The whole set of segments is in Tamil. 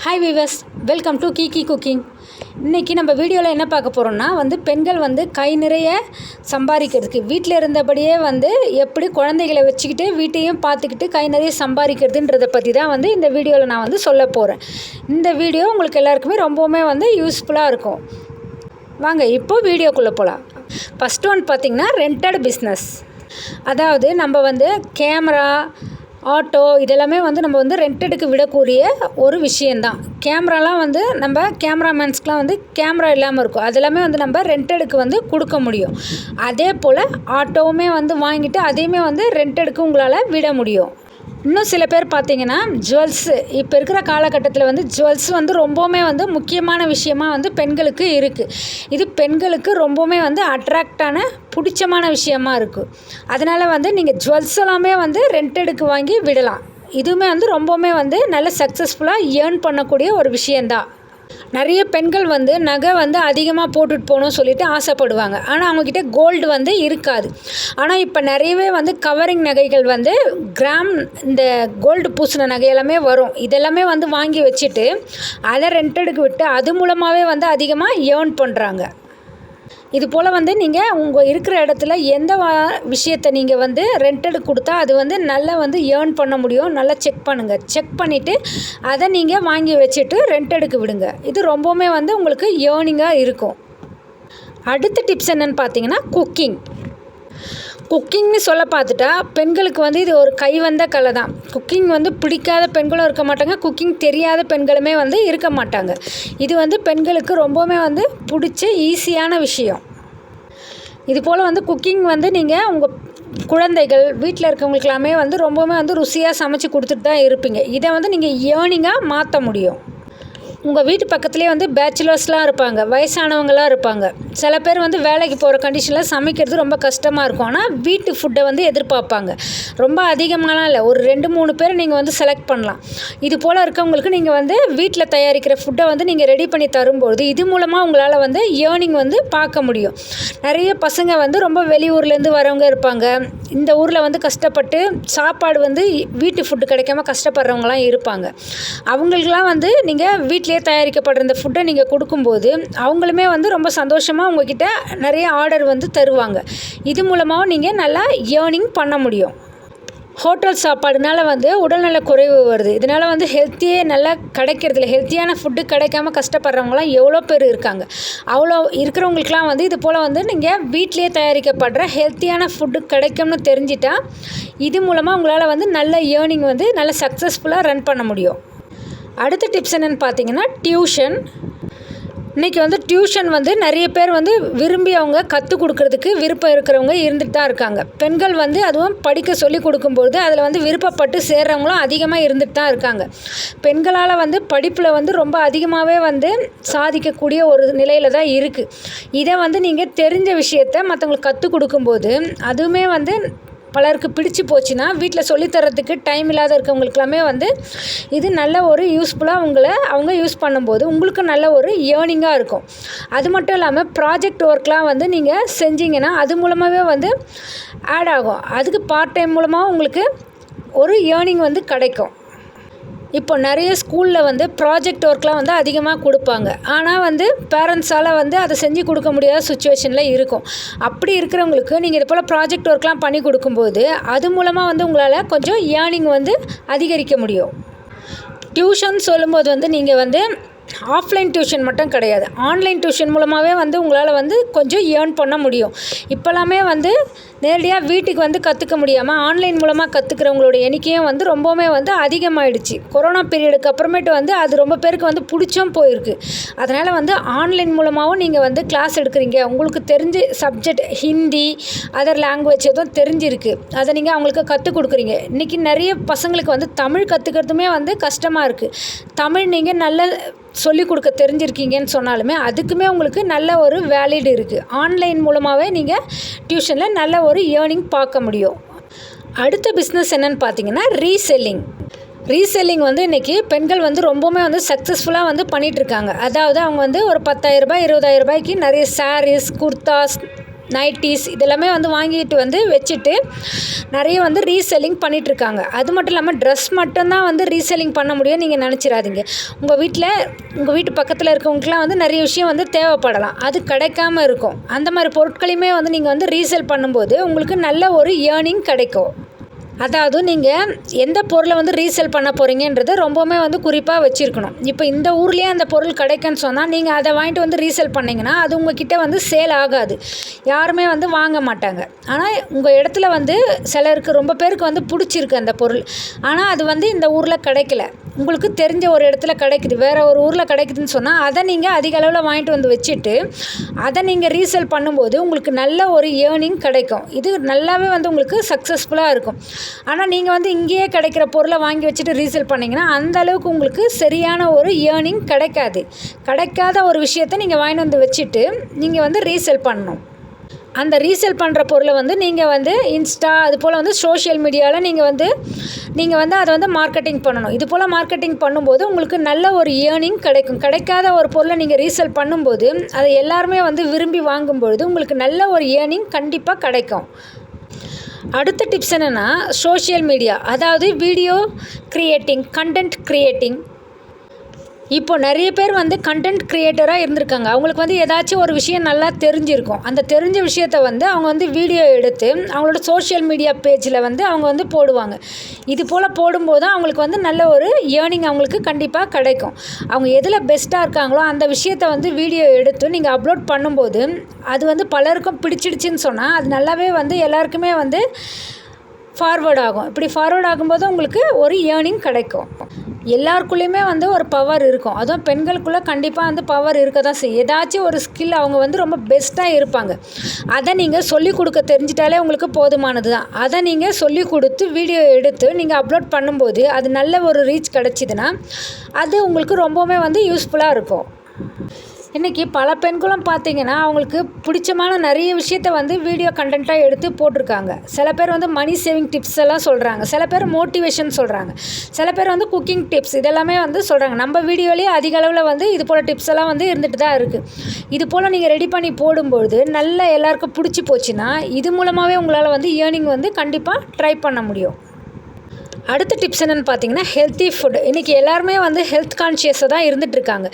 Hi viewers welcome to Kiki cooking இன்றைக்கி நம்ம வீடியோவில் என்ன பார்க்க போகிறோம்னா வந்து பெண்கள் வந்து கை நிறைய சம்பாதிக்கிறதுக்கு வீட்டில் இருந்தபடியே வந்து எப்படி குழந்தைகளை வச்சுக்கிட்டு வீட்டையும் பார்த்துக்கிட்டு கை நிறைய சம்பாதிக்கிறதுன்றதை பற்றி தான் வந்து இந்த வீடியோவில் நான் வந்து சொல்ல போகிறேன் இந்த வீடியோ உங்களுக்கு எல்லாருக்குமே ரொம்பவுமே வந்து யூஸ்ஃபுல்லாக இருக்கும். வாங்க இப்போது வீடியோக்குள்ளே போகலாம் ஃபஸ்ட் ஒன் பார்த்திங்கன்னா ரெண்டட் பிஸ்னஸ் அதாவது நம்ம வந்து கேமரா ஆட்டோ இதெல்லாமே வந்து நம்ம வந்து ரெண்டடுக்கு விடக்கூடிய ஒரு விஷயந்தான் கேமராலாம் வந்து நம்ம கேமராமேன்ஸ்க்குலாம் வந்து கேமரா இல்லாமல் இருக்கும். அதெல்லாமே வந்து நம்ம ரெண்டடுக்கு வந்து கொடுக்க முடியும். அதே போல் ஆட்டோவுமே வந்து வாங்கிட்டு அதையுமே வந்து ரெண்டடுக்கு உங்களால் விட முடியும். இன்னும் சில பேர் பார்த்தீங்கன்னா ஜுவல்ஸு இப்போ இருக்கிற காலகட்டத்தில் வந்து ஜுவல்ஸ் வந்து ரொம்பவுமே வந்து முக்கியமான விஷயமா வந்து பெண்களுக்கு இருக்குது இது பெண்களுக்கு ரொம்பவுமே வந்து அட்ராக்டான பிடிச்சமான விஷயமா இருக்குது அதனால் வந்து நீங்கள் ஜுவல்ஸ் எல்லாமே வந்து ரெண்டடுக்கு வாங்கி விடலாம். இதுவுமே வந்து ரொம்பவுமே வந்து நல்ல சக்ஸஸ்ஃபுல்லாக ஏர்ன் பண்ணக்கூடிய ஒரு விஷயந்தான் நிறைய பெண்கள் வந்து நகை வந்து அதிகமாக போட்டுட்டு போகணும்னு சொல்லிட்டு ஆசைப்படுவாங்க. ஆனால் அவங்கக்கிட்ட கோல்டு வந்து இருக்காது. ஆனால் இப்போ நிறையவே வந்து கவரிங் நகைகள் வந்து கிராம் இந்த கோல்டு பூசின நகை எல்லாமே வரும். இதெல்லாமே வந்து வாங்கி வச்சுட்டு அதை ரெண்டடுக்கு விட்டு அது மூலமாகவே வந்து அதிகமாக ஏர்ன் பண்ணுறாங்க இது போல் வந்து நீங்கள் உங்கள் இருக்கிற இடத்துல எந்த விஷயத்தை நீங்கள் வந்து ரெண்டடு கொடுத்தா அது வந்து நல்லா வந்து ஏர்ன் பண்ண முடியும். நல்லா செக் பண்ணுங்கள் செக் பண்ணிவிட்டு அதை நீங்கள் வாங்கி வச்சுட்டு ரெண்டடுக்கு விடுங்க. இது ரொம்பவுமே வந்து உங்களுக்கு ஏர்னிங்காக இருக்கும். அடுத்த டிப்ஸ் என்னென்னு பார்த்தீங்கன்னா குக்கிங் குக்கிங்னு சொல்ல பார்த்துட்டா பெண்களுக்கு வந்து இது ஒரு கைவந்த கலை தான். குக்கிங் வந்து பிடிக்காத பெண்களும் இருக்க மாட்டாங்க. குக்கிங் தெரியாத பெண்களுமே வந்து இருக்க மாட்டாங்க. இது வந்து பெண்களுக்கு ரொம்பவுமே வந்து பிடிச்ச ஈஸியான விஷயம். இது போல் வந்து குக்கிங் வந்து நீங்கள் உங்கள் குழந்தைகள் வீட்டில் இருக்கவங்களுக்கெல்லாமே வந்து ரொம்பவுமே வந்து ருசியாக சமைச்சு கொடுத்துட்டு தான் இருப்பீங்க. இதை வந்து நீங்கள் ஏர்னிங்காக மாற்ற முடியும். உங்கள் வீட்டு பக்கத்துலேயே வந்து பேச்சுலர்ஸ்லாம் இருப்பாங்க வயசானவங்களாம் இருப்பாங்க. சில பேர் வந்து வேலைக்கு போகிற கண்டிஷனில் சமைக்கிறது ரொம்ப கஷ்டமாக இருக்கும். ஆனால் வீட்டு ஃபுட்டை வந்து எதிர்பார்ப்பாங்க. ரொம்ப அதிகமாகலாம் இல்லை. ஒரு ரெண்டு மூணு பேர் நீங்கள் வந்து செலக்ட் பண்ணலாம். இது போல் இருக்கவங்களுக்கு நீங்கள் வந்து வீட்டில் தயாரிக்கிற ஃபுட்டை வந்து நீங்கள் ரெடி பண்ணி தரும்போது இது மூலமாக உங்களால் வந்து ஏர்னிங் வந்து பார்க்க முடியும். நிறைய பசங்க வந்து ரொம்ப வெளியூர்லேருந்து வரவங்க இருப்பாங்க. இந்த ஊரில் வந்து கஷ்டப்பட்டு சாப்பாடு வந்து வீட்டு ஃபுட்டு கிடைக்காம கஷ்டப்படுறவங்களாம் இருப்பாங்க. அவங்களுக்குலாம் வந்து நீங்கள் வீட்டில் வீட்டிலே தயாரிக்கப்படுற இந்த ஃபுட்டை நீங்கள் கொடுக்கும்போது அவங்களுமே வந்து ரொம்ப சந்தோஷமாக உங்ககிட்ட நிறைய ஆர்டர் வந்து தருவாங்க. இது மூலமாகவும் நீங்கள் நல்லா ஏர்னிங் பண்ண முடியும். ஹோட்டல் சாப்பாடுனால வந்து உடல்நல குறைவு வருது. இதனால் வந்து ஹெல்த்தியே நல்லா கிடைக்கிறதில்ல. ஹெல்த்தியான ஃபுட்டு கிடைக்காம கஷ்டப்படுறவங்களாம் எவ்வளோ பேர் இருக்காங்க. அவ்வளோ இருக்கிறவங்களுக்குலாம் வந்து இது போல் வந்து நீங்கள் வீட்டிலேயே தயாரிக்கப்படுற ஹெல்த்தியான ஃபுட்டு கிடைக்கும்னு தெரிஞ்சிட்டா இது மூலமாக உங்களால் வந்து நல்ல ஏர்னிங் வந்து நல்ல சக்ஸஸ்ஃபுல்லாக ரன் பண்ண முடியும். அடுத்த டிப்ஸ் என்னென்னு பார்த்தீங்கன்னா டியூஷன் இன்றைக்கி வந்து டியூஷன் வந்து நிறைய பேர் வந்து விரும்பி அவங்க கற்றுக் கொடுக்குறதுக்கு விருப்பம் இருக்கிறவங்க இருந்துட்டு தான் இருக்காங்க. பெண்கள் வந்து அதுவும் படிக்க சொல்லி கொடுக்கும்போது அதில் வந்து விருப்பப்பட்டு சேர்கிறவங்களும் அதிகமாக இருந்துட்டு தான் இருக்காங்க. பெண்களால் வந்து படிப்பில் வந்து ரொம்ப அதிகமாகவே வந்து சாதிக்கக்கூடிய ஒரு நிலையில் தான் இருக்குது இதை வந்து நீங்கள் தெரிஞ்ச விஷயத்த மற்றவங்களுக்கு கற்றுக் கொடுக்கும்போது அதுவுமே வந்து பலருக்கு பிடிச்சி போச்சுன்னா வீட்டில் சொல்லித்தரத்துக்கு டைம் இல்லாத இருக்கவங்களுக்கெல்லாமே வந்து இது நல்ல ஒரு யூஸ்ஃபுல்லாக உங்களை அவங்க யூஸ் பண்ணும்போது உங்களுக்கு நல்ல ஒரு ஏர்னிங்காக இருக்கும். அது மட்டும் இல்லாமல் ப்ராஜெக்ட் ஒர்க்லாம் வந்து நீங்கள் செஞ்சீங்கன்னா அது மூலமாகவே வந்து ஆட் ஆகும். அதுக்கு பார்ட் டைம் மூலமாக உங்களுக்கு ஒரு ஏர்னிங் வந்து கிடைக்கும். இப்போ நிறைய ஸ்கூலில் வந்து ப்ராஜெக்ட் ஒர்க்லாம் வந்து அதிகமாக கொடுப்பாங்க. ஆனால் வந்து பேரண்ட்ஸால் வந்து அதை செஞ்சு கொடுக்க முடியாத சுச்சுவேஷனில் இருக்கும். அப்படி இருக்கிறவங்களுக்கு நீங்கள் இது போல் ப்ராஜெக்ட் ஒர்க்லாம் பண்ணி கொடுக்கும்போது அது மூலமாக வந்து உங்களால் கொஞ்சம் ஏர்னிங் வந்து அதிகரிக்க முடியும். டியூஷன் சொல்லும்போது வந்து நீங்கள் வந்து ஆஃப்லைன் டியூஷன் மட்டும் கிடையாது. ஆன்லைன் டியூஷன் மூலமாகவே வந்து உங்களால் வந்து கொஞ்சம் ஏர்ன் பண்ண முடியும். இப்போல்லாமே வந்து நேரடியாக வீட்டுக்கு வந்து கற்றுக்க முடியாமல் ஆன்லைன் மூலமாக கற்றுக்கிறவங்களோட எண்ணிக்கையும் வந்து ரொம்பவுமே வந்து அதிகமாகிடுச்சு கொரோனா பீரியடுக்கு அப்புறமேட்டு வந்து அது ரொம்ப பேருக்கு வந்து பிடிச்சும் போயிருக்கு. அதனால் வந்து ஆன்லைன் மூலமாகவும் நீங்கள் வந்து கிளாஸ் எடுக்கிறீங்க. உங்களுக்கு தெரிஞ்ச சப்ஜெக்ட் ஹிந்தி அதர் லாங்குவேஜ் எதுவும் தெரிஞ்சிருக்கு. அதை நீங்கள் அவங்களுக்கு கற்றுக் கொடுக்குறீங்க. இன்றைக்கி நிறைய பசங்களுக்கு வந்து தமிழ் கற்றுக்கிறதுமே வந்து கஷ்டமாக இருக்குது தமிழ் நீங்கள் நல்ல சொல்லிக் கொடுக்க தெரிஞ்சிருக்கீங்கன்னு சொன்னாலுமே அதுக்குமே உங்களுக்கு நல்ல ஒரு வேலிட் இருக்குது ஆன்லைன் மூலமாகவே நீங்கள் டியூஷனில் நல்ல ஒரு ஏர்னிங் பார்க்க முடியும். அடுத்த பிஸ்னஸ் என்னென்னு பார்த்தீங்கன்னா ரீசெல்லிங் ரீசெல்லிங் வந்து இன்றைக்கி பெண்கள் வந்து ரொம்பவுமே வந்து சக்ஸஸ்ஃபுல்லாக வந்து பண்ணிகிட்ருக்காங்க அதாவது அவங்க வந்து ஒரு பத்தாயிரரூபா இருபதாயிரரூபாய்க்கு நிறைய சாரீஸ் குர்தாஸ் நைட்டிஸ் இதெல்லாமே வந்து வாங்கிட்டு வந்து வச்சுட்டு நிறைய வந்து ரீசெல்லிங் பண்ணிகிட்ருக்காங்க அது மட்டும் இல்லாமல் ட்ரெஸ் மட்டும்தான் வந்து ரீசெல்லிங் பண்ண முடியும் நீங்கள் நினச்சிடாதீங்க. உங்கள் வீட்டில் உங்கள் வீட்டு பக்கத்தில் இருக்கவங்களுக்குலாம் வந்து நிறைய விஷயம் வந்து தேவைப்படலாம். அது கிடைக்காம இருக்கும். அந்த மாதிரி பொருட்களையுமே வந்து நீங்கள் வந்து ரீசேல் பண்ணும்போது உங்களுக்கு நல்ல ஒரு ஏர்னிங் கிடைக்கும். அதாவது நீங்கள் எந்த பொருளை வந்து ரீசேல் பண்ண போகிறீங்கன்றதை ரொம்பவுமே வந்து குறிப்பாக வச்சுருக்கணும். இப்போ இந்த ஊர்லேயே அந்த பொருள் கிடைக்குன்னு சொன்னால் நீங்கள் அதை வாங்கிட்டு வந்து ரீசேல் பண்ணிங்கன்னா அது உங்ககிட்ட வந்து சேல் ஆகாது. யாருமே வந்து வாங்க மாட்டாங்க. ஆனால் உங்கள் இடத்துல வந்து சிலருக்கு ரொம்ப பேருக்கு வந்து பிடிச்சிருக்கு அந்த பொருள். ஆனால் அது வந்து இந்த ஊரில் கிடைக்கல. உங்களுக்கு தெரிஞ்ச ஒரு இடத்துல கிடைக்குது வேறு ஒரு ஊரில் கிடைக்குதுன்னு சொன்னால் அதை நீங்கள் அதிக அளவில் வாங்கிட்டு வந்து வச்சுட்டு அதை நீங்கள் ரீசேல் பண்ணும்போது உங்களுக்கு நல்ல ஒரு ஏர்னிங் கிடைக்கும். இது நல்லாவே வந்து உங்களுக்கு சக்ஸஸ்ஃபுல்லாக இருக்கும். ஆனால் நீங்கள் வந்து இங்கேயே கிடைக்கிற பொருளை வாங்கி வச்சுட்டு ரீசேல் பண்ணிங்கன்னா அந்த அளவுக்கு உங்களுக்கு சரியான ஒரு ஏர்னிங் கிடைக்காது. கிடைக்காத ஒரு விஷயத்தை நீங்கள் வாங்கிட்டு வந்து வச்சுட்டு நீங்கள் வந்து ரீசேல் பண்ணணும். அந்த ரீசேல் பண்ணுற பொருளை வந்து நீங்கள் வந்து இன்ஸ்டா அது போல் வந்து சோஷியல் மீடியாவில் நீங்கள் வந்து நீங்கள் வந்து அதை வந்து மார்க்கெட்டிங் பண்ணணும். இது போல் மார்க்கெட்டிங் பண்ணும்போது உங்களுக்கு நல்ல ஒரு ஏர்னிங் கிடைக்கும். கிடைக்காத ஒரு பொருளை நீங்கள் ரீசேல் பண்ணும்போது அதை எல்லாருமே வந்து விரும்பி வாங்கும்பொழுது உங்களுக்கு நல்ல ஒரு ஏர்னிங் கண்டிப்பாக கிடைக்கும். அடுத்த டிப்ஸ் என்னென்னா சோஷியல் மீடியா அதாவது வீடியோ க்ரியேட்டிங் கண்டென்ட் க்ரியேட்டிங் இப்போ நிறைய பேர் வந்து கண்டென்ட் க்ரியேட்டராக இருந்திருக்காங்க. அவங்களுக்கு வந்து ஏதாச்சும் ஒரு விஷயம் நல்லா தெரிஞ்சிருக்கும். அந்த தெரிஞ்ச விஷயத்த வந்து அவங்க வந்து வீடியோ எடுத்து அவங்களோட சோஷியல் மீடியா பேஜில் வந்து அவங்க வந்து போடுவாங்க. இது போல் போடும்போது அவங்களுக்கு வந்து நல்ல ஒரு ஏர்னிங் அவங்களுக்கு கண்டிப்பாக கிடைக்கும். அவங்க எதில் பெஸ்ட்டாக இருக்காங்களோ அந்த விஷயத்த வந்து வீடியோ எடுத்து நீங்கள் அப்லோட் பண்ணும்போது அது வந்து பலருக்கும் பிடிச்சிடுச்சின்னு சொன்னால் அது நல்லாவே வந்து எல்லாருக்குமே வந்து ஃபார்வேர்ட் ஆகும். இப்படி ஃபார்வேர்ட் ஆகும்போது உங்களுக்கு ஒரு ஏர்னிங் கிடைக்கும். எல்லாருக்குள்ளேயுமே வந்து ஒரு பவர் இருக்கும். அதுவும் பெண்களுக்குள்ளே கண்டிப்பாக வந்து பவர் இருக்க தான் செய்யும். ஏதாச்சும் ஒரு ஸ்கில் அவங்க வந்து ரொம்ப பெஸ்ட்டாக இருப்பாங்க. அதை நீங்கள் சொல்லிக் கொடுக்க தெரிஞ்சிட்டாலே உங்களுக்கு போதுமானது தான் அதை நீங்கள் சொல்லிக் கொடுத்து வீடியோ எடுத்து நீங்கள் அப்லோட் பண்ணும்போது அது நல்ல ஒரு ரீச் கிடச்சிதுன்னா அது உங்களுக்கு ரொம்பவுமே வந்து யூஸ்ஃபுல்லாக இருக்கும். இன்றைக்கி பல பெண்களும் பார்த்தீங்கன்னா அவங்களுக்கு பிடிச்சமான நிறைய விஷயத்த வந்து வீடியோ கண்டென்ட்டாக எடுத்து போட்டிருக்காங்க. சில பேர் வந்து மணி சேவிங் டிப்ஸ் எல்லாம் சொல்கிறாங்க சில பேர் மோட்டிவேஷன் சொல்கிறாங்க சில பேர் வந்து குக்கிங் டிப்ஸ் இதெல்லாமே வந்து சொல்கிறாங்க நம்ம வீடியோலேயே அதிக அளவில் வந்து இது போல் டிப்ஸ் எல்லாம் வந்து இருந்துட்டு தான் இருக்குது இது போல் நீங்கள் ரெடி பண்ணி போடும்பொழுது நல்ல எல்லாருக்கும் பிடிச்சி போச்சுன்னா இது மூலமாகவே உங்களால் வந்து ஏர்னிங் வந்து கண்டிப்பாக ட்ரை பண்ண முடியும். அடுத்த டிப்ஸ் என்னென்னு பார்த்தீங்கன்னா ஹெல்த்தி ஃபுட் இன்றைக்கி எல்லாருமே வந்து ஹெல்த் கான்ஷியஸாக தான் இருந்துகிட்ருக்காங்க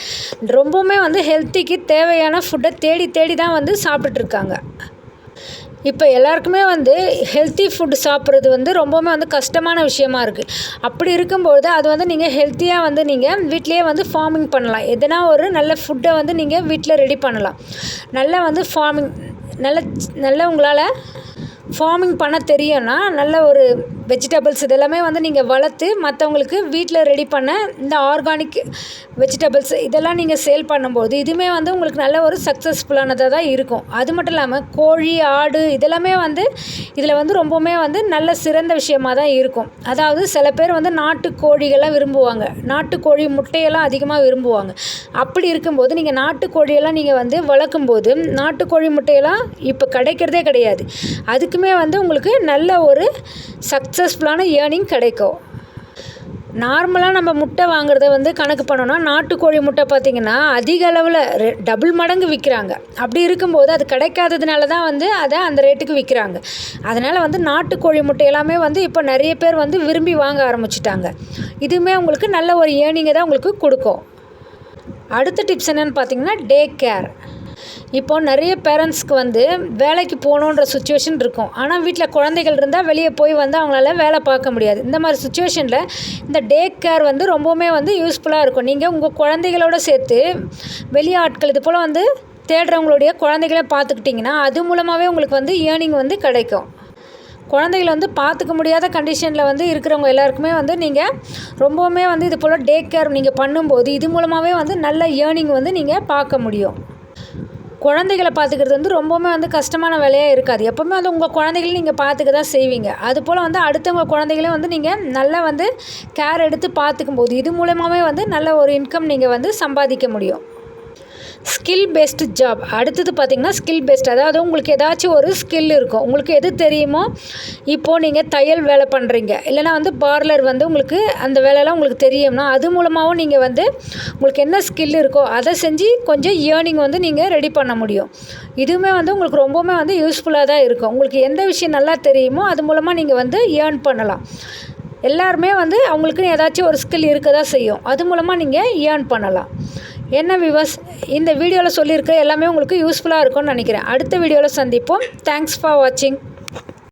ரொம்பவுமே வந்து ஹெல்த்திக்கு தேவையான ஃபுட்டை தேடி தேடி தான் வந்து சாப்பிட்டுட்ருக்காங்க இப்போ எல்லாருக்குமே வந்து ஹெல்த்தி ஃபுட் சாப்பிட்றது வந்து ரொம்பவுமே வந்து கஷ்டமான விஷயமா இருக்குது அப்படி இருக்கும்பொழுது அது வந்து நீங்கள் ஹெல்த்தியாக வந்து நீங்கள் வீட்லேயே வந்து ஃபார்மிங் பண்ணலாம். எதனா ஒரு நல்ல ஃபுட்டை வந்து நீங்கள் வீட்டில் ரெடி பண்ணலாம். நல்லா வந்து ஃபார்மிங் நல்ல நல்ல உங்களால் ஃபார்மிங் பண்ண தெரியும்னா நல்ல ஒரு வெஜிடபிள்ஸ் இதெல்லாமே வந்து நீங்கள் வளர்த்து மற்றவங்களுக்கு வீட்டில் ரெடி பண்ண இந்த ஆர்கானிக் வெஜிடபிள்ஸ் இதெல்லாம் நீங்கள் சேல் பண்ணும்போது இதுவுமே வந்து உங்களுக்கு நல்ல ஒரு சக்ஸஸ்ஃபுல்லானதாக தான் இருக்கும். அது மட்டும் இல்லாமல் கோழி ஆடு இதெல்லாமே வந்து இதில் வந்து ரொம்பவுமே வந்து நல்ல சிறந்த விஷயமாக தான் இருக்கும். அதாவது சில பேர் வந்து நாட்டு கோழிகள்லாம் விரும்புவாங்க. நாட்டு கோழி முட்டையெல்லாம் அதிகமாக விரும்புவாங்க. அப்படி இருக்கும்போது நீங்கள் நாட்டு கோழியெல்லாம் நீங்கள் வந்து வளர்க்கும்போது நாட்டுக்கோழி முட்டையெல்லாம் இப்போ கிடைக்கிறதே கிடையாது. அதுக்குமே வந்து உங்களுக்கு நல்ல ஒரு சக்ஸஸ்ஃபுல்லான ஏர்னிங் கிடைக்கும். நார்மலாக நம்ம முட்டை வாங்குறத வந்து கணக்கு பண்ணோன்னா நாட்டுக்கோழி முட்டை பார்த்திங்கன்னா அதிக அளவில் ரெ டபுள் மடங்கு விற்கிறாங்க. அப்படி இருக்கும்போது அது கிடைக்காததுனால தான் வந்து அதை அந்த ரேட்டுக்கு விற்கிறாங்க. அதனால் வந்து நாட்டுக்கோழி முட்டை எல்லாமே வந்து இப்போ நிறைய பேர் வந்து விரும்பி வாங்க ஆரம்பிச்சிட்டாங்க. இதுவுமே உங்களுக்கு நல்ல ஒரு ஏர்னிங்கை தான் உங்களுக்கு கொடுக்கும். அடுத்த டிப்ஸ் என்னென்னு பார்த்தீங்கன்னா டே கேர் இப்போ நிறைய பேரண்ட்ஸ்க்கு வந்து வேலைக்கு போகணுன்ற சுச்சுவேஷன் இருக்கும். ஆனால் வீட்டில் குழந்தைகள் இருந்தால் வெளியே போய் வந்து அவங்களால வேலை பார்க்க முடியாது. இந்த மாதிரி சுச்சுவேஷனில் இந்த டே கேர் வந்து ரொம்பவுமே வந்து யூஸ்ஃபுல்லாக இருக்கும். நீங்கள் உங்கள் குழந்தைகளோட சேர்த்து வெளி ஆட்கள் இது போல் வந்து தேடுறவங்களுடைய குழந்தைகளை பார்த்துக்கிட்டிங்கன்னா அது மூலமாகவே உங்களுக்கு வந்து ஏர்னிங் வந்து கிடைக்கும். குழந்தைகளை வந்து பார்த்துக்க முடியாத கண்டிஷனில் வந்து இருக்கிறவங்க எல்லாருக்குமே வந்து நீங்கள் ரொம்பவுமே வந்து இது போல் டே கேர் நீங்கள் பண்ணும்போது இது மூலமாகவே வந்து நல்ல ஏர்னிங் வந்து நீங்கள் பார்க்க முடியும். குழந்தைகளை பார்த்துக்கிறது வந்து ரொம்பவுமே வந்து கஷ்டமான வேலையாக இருக்காது. எப்போவுமே வந்து உங்கள் குழந்தைகளை நீங்கள் பார்த்துக்க தான் செய்வீங்க. அதுபோல் வந்து அடுத்தவங்க குழந்தைகளையும் வந்து நீங்கள் நல்லா வந்து கேர் எடுத்து பார்த்துக்கும் போது இது மூலயமாவே வந்து நல்ல ஒரு இன்கம் நீங்கள் வந்து சம்பாதிக்க முடியும். ஸ்கில் பேஸ்டு ஜாப் அடுத்தது பார்த்திங்கன்னா ஸ்கில் பேஸ்ட் அதாவது உங்களுக்கு ஏதாச்சும் ஒரு ஸ்கில் இருக்கும். உங்களுக்கு எது தெரியுமோ இப்போது நீங்கள் தையல் வேலை பண்ணுறீங்க இல்லைனா வந்து பார்லர் வந்து உங்களுக்கு அந்த வேலையெல்லாம் உங்களுக்கு தெரியும்னா அது மூலமாகவும் நீங்கள் வந்து உங்களுக்கு என்ன ஸ்கில் இருக்கோ அதை செஞ்சு கொஞ்சம் ஏர்னிங் வந்து நீங்கள் ரெடி பண்ண முடியும். இதுவுமே வந்து உங்களுக்கு ரொம்பவுமே வந்து யூஸ்ஃபுல்லாக தான் இருக்கும். உங்களுக்கு எந்த விஷயம் நல்லா தெரியுமோ அது மூலமாக நீங்கள் வந்து ஏர்ன் பண்ணலாம். எல்லாருமே வந்து அவங்களுக்குன்னு ஏதாச்சும் ஒரு ஸ்கில் இருக்க தான் செய்யும். அது மூலமாக நீங்கள் ஏர்ன் பண்ணலாம். என்ன விவஸ் இந்த வீடியோவில் சொல்லியிருக்க எல்லாமே உங்களுக்கு யூஸ்ஃபுல்லாக இருக்கும்னு நினைக்கிறேன். அடுத்த வீடியோவில் சந்திப்போம். தேங்க்ஸ் ஃபார் வாட்சிங்